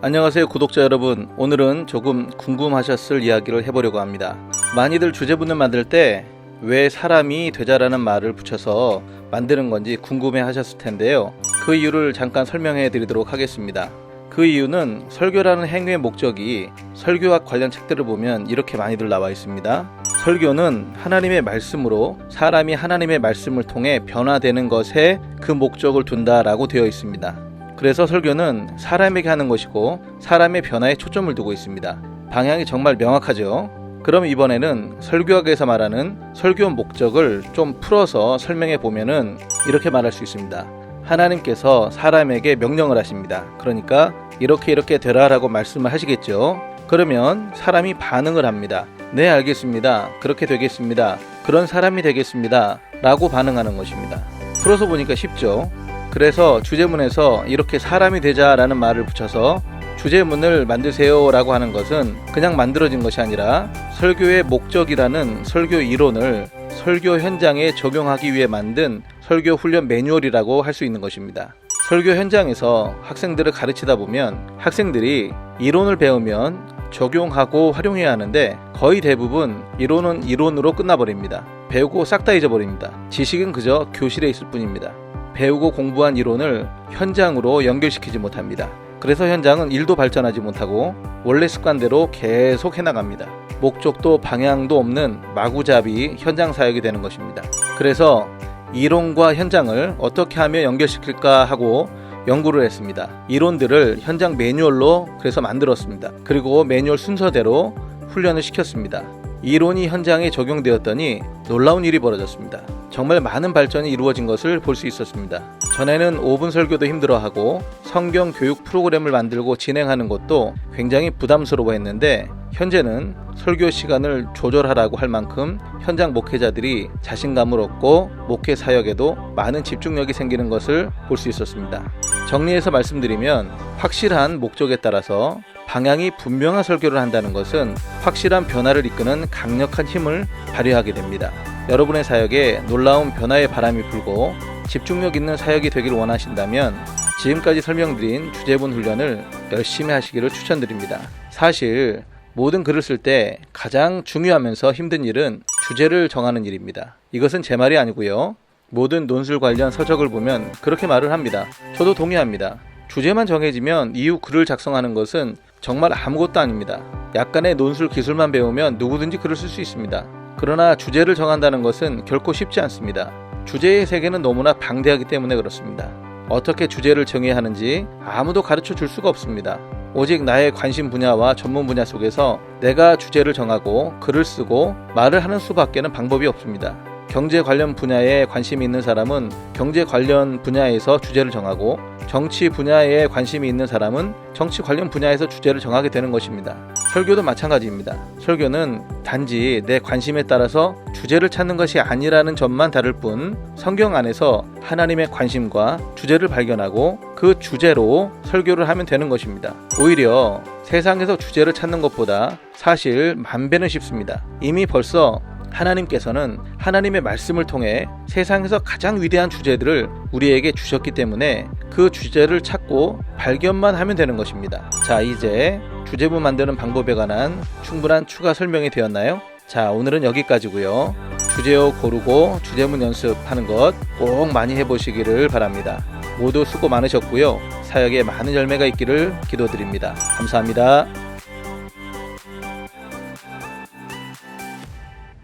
안녕하세요 구독자 여러분. 오늘은 조금 궁금하셨을 이야기를 해보려고 합니다. 많이들 주제분을 만들 때 왜 사람이 되자라는 말을 붙여서 만드는 건지 궁금해 하셨을 텐데요. 그 이유를 잠깐 설명해 드리도록 하겠습니다. 그 이유는 설교라는 행위의 목적이 설교학 관련 책들을 보면 이렇게 많이들 나와 있습니다. 설교는 하나님의 말씀으로 사람이 하나님의 말씀을 통해 변화되는 것에 그 목적을 둔다라고 되어 있습니다 그래서 설교는 사람에게 하는 것이고 사람의 변화에 초점을 두고 있습니다. 방향이 정말 명확하죠. 그럼 이번에는 설교학에서 말하는 설교 목적을 좀 풀어서 설명해 보면은 이렇게 말할 수 있습니다. 하나님께서 사람에게 명령을 하십니다. 그러니까 이렇게 이렇게 되라라고 말씀을 하시겠죠. 그러면 사람이 반응을 합니다. 네, 알겠습니다. 그렇게 되겠습니다. 그런 사람이 되겠습니다. 라고 반응하는 것입니다. 풀어서 보니까 쉽죠. 그래서 주제문에서 이렇게 사람이 되자라는 말을 붙여서 주제문을 만드세요라고 하는 것은 그냥 만들어진 것이 아니라 설교의 목적이라는 설교 이론을 설교 현장에 적용하기 위해 만든 설교 훈련 매뉴얼이라고 할 수 있는 것입니다. 설교 현장에서 학생들을 가르치다 보면 학생들이 이론을 배우면 적용하고 활용해야 하는데 거의 대부분 이론은 이론으로 끝나버립니다. 배우고 싹 다 잊어버립니다. 지식은 그저 교실에 있을 뿐입니다. 배우고 공부한 이론을 현장으로 연결시키지 못합니다. 그래서 현장은 일도 발전하지 못하고 원래 습관대로 계속 해나갑니다. 목적도 방향도 없는 마구잡이 현장 사역이 되는 것입니다. 그래서 이론과 현장을 어떻게 하면 연결시킬까 하고 연구를 했습니다. 이론들을 현장 매뉴얼로 그래서 만들었습니다. 그리고 매뉴얼 순서대로 훈련을 시켰습니다. 이론이 현장에 적용되었더니 놀라운 일이 벌어졌습니다. 정말 많은 발전이 이루어진 것을 볼 수 있었습니다. 전에는 5분 설교도 힘들어하고 성경 교육 프로그램을 만들고 진행하는 것도 굉장히 부담스러워 했는데 현재는 설교 시간을 조절하라고 할 만큼 현장 목회자들이 자신감을 얻고 목회 사역에도 많은 집중력이 생기는 것을 볼 수 있었습니다. 정리해서 말씀드리면 확실한 목적에 따라서 방향이 분명한 설교를 한다는 것은 확실한 변화를 이끄는 강력한 힘을 발휘하게 됩니다. 여러분의 사역에 놀라운 변화의 바람이 불고 집중력 있는 사역이 되길 원하신다면 지금까지 설명드린 주제분 훈련을 열심히 하시기를 추천드립니다. 사실 모든 글을 쓸 때 가장 중요하면서 힘든 일은 주제를 정하는 일입니다. 이것은 제 말이 아니고요. 모든 논술 관련 서적을 보면 그렇게 말을 합니다. 저도 동의합니다. 주제만 정해지면 이후 글을 작성하는 것은 정말 아무것도 아닙니다. 약간의 논술 기술만 배우면 누구든지 글을 쓸 수 있습니다. 그러나 주제를 정한다는 것은 결코 쉽지 않습니다. 주제의 세계는 너무나 방대하기 때문에 그렇습니다. 어떻게 주제를 정해야 하는지 아무도 가르쳐 줄 수가 없습니다. 오직 나의 관심 분야와 전문 분야 속에서 내가 주제를 정하고 글을 쓰고 말을 하는 수밖에는 방법이 없습니다. 경제 관련 분야에 관심이 있는 사람은 경제 관련 분야에서 주제를 정하고 정치 분야에 관심이 있는 사람은 정치 관련 분야에서 주제를 정하게 되는 것입니다. 설교도 마찬가지입니다. 설교는 단지 내 관심에 따라서 주제를 찾는 것이 아니라는 점만 다를 뿐 성경 안에서 하나님의 관심과 주제를 발견하고 그 주제로 설교를 하면 되는 것입니다. 오히려 세상에서 주제를 찾는 것보다 사실 만 배는 쉽습니다. 이미 벌써 하나님께서는 하나님의 말씀을 통해 세상에서 가장 위대한 주제들을 우리에게 주셨기 때문에 그 주제를 찾고 발견만 하면 되는 것입니다. 자, 이제 주제문 만드는 방법에 관한 충분한 추가 설명이 되었나요? 자, 오늘은 여기까지고요. 주제어 고르고 주제문 연습하는 것 꼭 많이 해보시기를 바랍니다. 모두 수고 많으셨고요. 사역에 많은 열매가 있기를 기도드립니다. 감사합니다.